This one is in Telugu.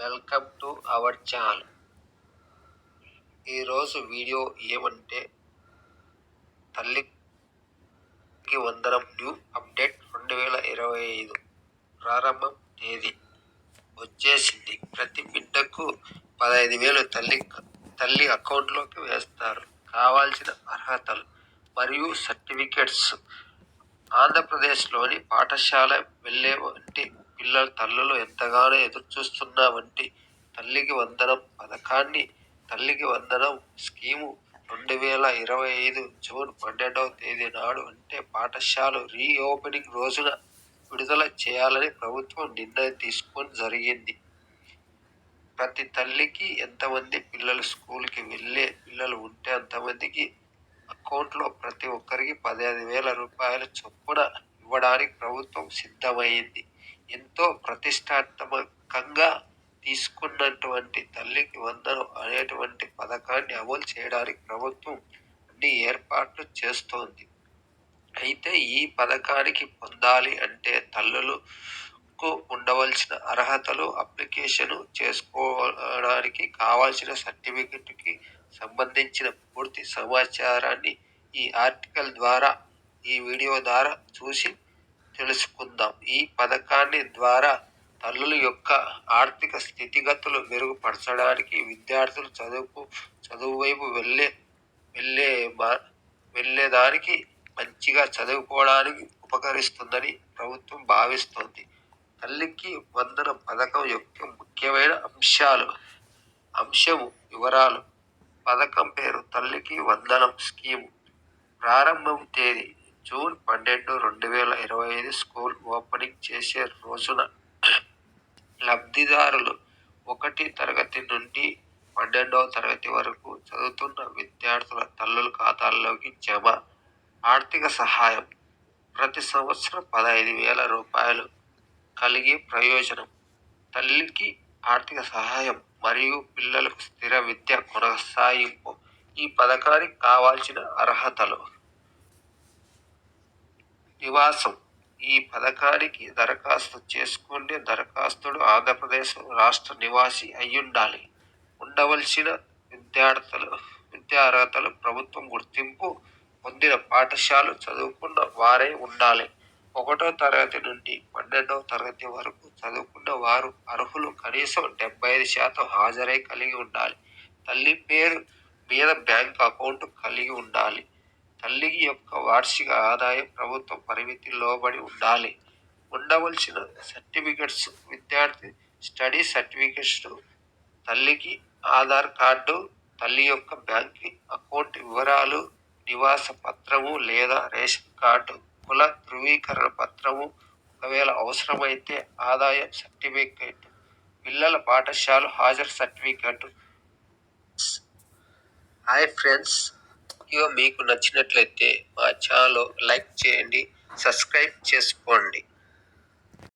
Welcome to our channel. ఈరోజు వీడియో ఏమంటే తల్లికి వందనం న్యూ అప్డేట్ రెండు వేల ఇరవై ఐదు ప్రారంభం తేదీ వచ్చేసింది. ప్రతి బిడ్డకు పదహైదు వేలు తల్లి తల్లి అకౌంట్లోకి వేస్తారు. కావాల్సిన అర్హతలు మరియు సర్టిఫికెట్స్. ఆంధ్రప్రదేశ్లోని పాఠశాల వెళ్ళే వంటి పిల్లల తల్లులు ఎంతగానో ఎదురుచూస్తున్న వంటి తల్లికి వందనం పథకాన్ని తల్లికి వందనం స్కీము రెండు వేల ఇరవై ఐదు జూన్ పన్నెండవ తేదీ నాడు అంటే పాఠశాల రీఓపెనింగ్ రోజున విడుదల చేయాలని ప్రభుత్వం నిర్ణయం తీసుకొని జరిగింది. ప్రతి తల్లికి ఎంతమంది పిల్లలు స్కూల్కి వెళ్ళే పిల్లలు ఉంటే అంతమందికి అకౌంట్లో ప్రతి ఒక్కరికి పదిహేను వేల రూపాయల చొప్పున ఇవ్వడానికి ప్రభుత్వం సిద్ధమైంది. ఎంతో ప్రతిష్టాత్మకంగా తీసుకున్నటువంటి తల్లికి వందనం అనేటువంటి పథకాన్ని అమలు చేయడానికి ప్రభుత్వం అన్ని ఏర్పాట్లు చేస్తోంది. అయితే ఈ పథకానికి పొందాలి అంటే తల్లులకు ఉండవలసిన అర్హతలు అప్లికేషను చేసుకోవడానికి కావాల్సిన సర్టిఫికెట్కి సంబంధించిన పూర్తి సమాచారాన్ని ఈ ఆర్టికల్ ద్వారా ఈ వీడియో ద్వారా చూసి తెలుసుకుందాం. ఈ పథకాన్ని ద్వారా తల్లుల యొక్క ఆర్థిక స్థితిగతులు మెరుగుపరచడానికి విద్యార్థులు చదువుకు చదువు వైపు వెళ్ళే వెళ్ళే వెళ్ళేదానికి మంచిగా చదువుకోవడానికి ఉపకరిస్తుందని ప్రభుత్వం భావిస్తోంది. తల్లికి వందన పథకం యొక్క ముఖ్యమైన అంశాలు అంశము వివరాలు. పథకం పేరు తల్లికి వందనం స్కీము. ప్రారంభం తేదీ జూన్ పన్నెండు రెండు వేల ఇరవై ఐదు స్కూల్ ఓపెనింగ్ చేసే రోజున లబ్ధిదారులు ఒకటి తరగతి నుండి పన్నెండవ తరగతి వరకు చదువుతున్న విద్యార్థుల తల్లుల ఖాతాల్లోకి జమ. ఆర్థిక సహాయం. ప్రతి సంవత్సరం పదహైదు వేల రూపాయలు కలిగే ప్రయోజనం. తల్లికి ఆర్థిక సహాయం మరియు పిల్లలకు స్థిర విద్య కొనసాగింపు. ఈ పథకానికి కావాల్సిన అర్హతలు నివాసం. ఈ పథకానికి దరఖాస్తు చేసుకునే దరఖాస్తుడు ఆంధ్రప్రదేశ్ రాష్ట్ర నివాసి అయ్యుండాలి. ఉండవలసిన విద్యార్థులు విద్యార్హతలు ప్రభుత్వం గుర్తింపు పొందిన పాఠశాల చదువుకున్న వారే ఉండాలి. ఒకటో తరగతి నుండి పన్నెండవ తరగతి వరకు చదువుకున్న వారు అర్హులు కనీసం డెబ్బై ఐదు శాతం హాజరై కలిగి ఉండాలి. తల్లి పేరు మీద బ్యాంక్ అకౌంట్ కలిగి ఉండాలి. తల్లికి యొక్క వార్షిక ఆదాయం ప్రభుత్వ పరిమితి లోబడి ఉండాలి. ఉండవలసిన సర్టిఫికెట్స్ విద్యార్థి స్టడీ సర్టిఫికెట్స్ తల్లికి ఆధార్ కార్డు తల్లి యొక్క బ్యాంక్ అకౌంట్ వివరాలు నివాస పత్రము లేదా రేషన్ కార్డు కుల ధృవీకరణ పత్రము ఒకవేళ అవసరమైతే ఆదాయం సర్టిఫికేట్ పిల్లల పాఠశాల హాజరు సర్టిఫికేట్. హాయ్ ఫ్రెండ్స్ వీడియో మీకు నచ్చినట్లయితే మా ఛానల్ లైక్ చేయండి సబ్స్క్రైబ్ చేసుకోండి.